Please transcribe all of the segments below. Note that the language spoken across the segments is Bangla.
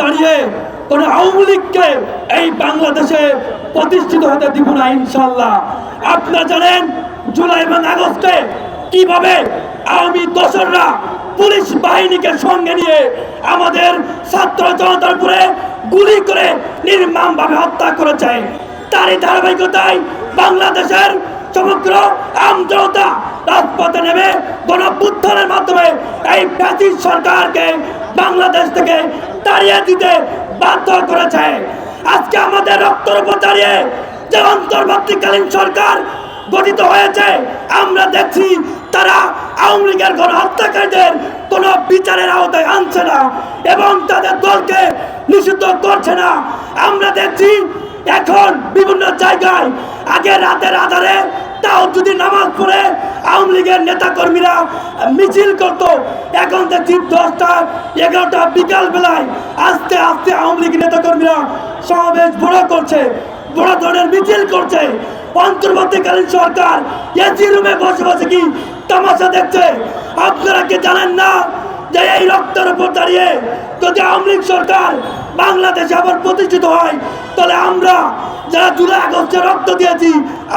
দাঁড়িয়ে কোন আওয়ামী লীগকে এই বাংলাদেশে প্রতিষ্ঠিত হতে দিব না ইনশাল্লাহ আপনারা জানেন জুলাই এবং আগস্টে কীভাবে আওয়ামী দোসররা পুলিশ বাহিনীকে সঙ্গে নিয়ে আমাদের ছাত্র জনতার উপরে গুলি করে নির্মমভাবে হত্যা করেছে। তারই ধারাবাহিকতায় বাংলাদেশের সমগ্র আমজনতা রাজপথে নেমে গণপুত্থনের মাধ্যমে এই প্রাচীন সরকারকে বাংলাদেশ থেকে তাড়িয়ে দিতে বাধ্য করেছে। আজকে আমাদের রক্তর উপর দাঁড়িয়ে যে অন্তর্বর্তীকালীন সরকার গঠিত হয়েছে, আমরা দেখছি তারা আওয়ামী লীগের গণ হত্যাকারীদের কোনো বিচারের আওতায় আনছে না এবং তাদের দলকে নিষিদ্ধ করছে না। আমরা দেখছি এখন বিভিন্ন জায়গায় আগে রাতের আধারে তাও যদি নামাজ পড়ে আওয়ামী লীগের নেতা কর্মীরা মিছিল করত। এখন দেখছি দশটা, এগারোটা বিকাল বেলায় আস্তে আস্তে আওয়ামী লীগের নেতা কর্মীরা সমাবেশ বড় করছে, বড় ধরনের মিছিল করছে। অন্তর্বর্তীকালীন সরকার এসি রুমে বসে বসে কি তামাশা দেখছে? আপনারা কি জানেন না যে এই রক্তের উপর দাঁড়িয়ে যদি আওয়ামী লীগ সরকার বাংলাদেশে আবার প্রতিষ্ঠিত হয়, তাহলে আমরা যারা জুলাই আগস্টে রক্ত দিয়েছি,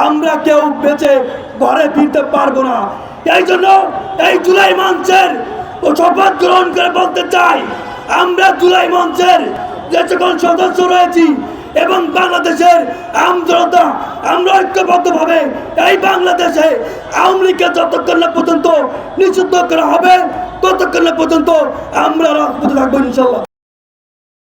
আমরা কেউ বেঁচে ঘরে ফিরতে পারব না। এই জন্য এই জুলাই মঞ্চের ও শপথ গ্রহণ করে বলতে চাই, আমরা জুলাই মঞ্চের যে সকল সদস্য রয়েছি এবং বাংলাদেশের আমজনতা আমরা ঐক্যবদ্ধভাবে এই বাংলাদেশে আওয়ামী লীগকে যতক্ষণ না পর্যন্ত নিষিদ্ধ করা হবে, ততক্ষণ না পর্যন্ত আমরা রাজপথে থাকব ইনশাল্লাহ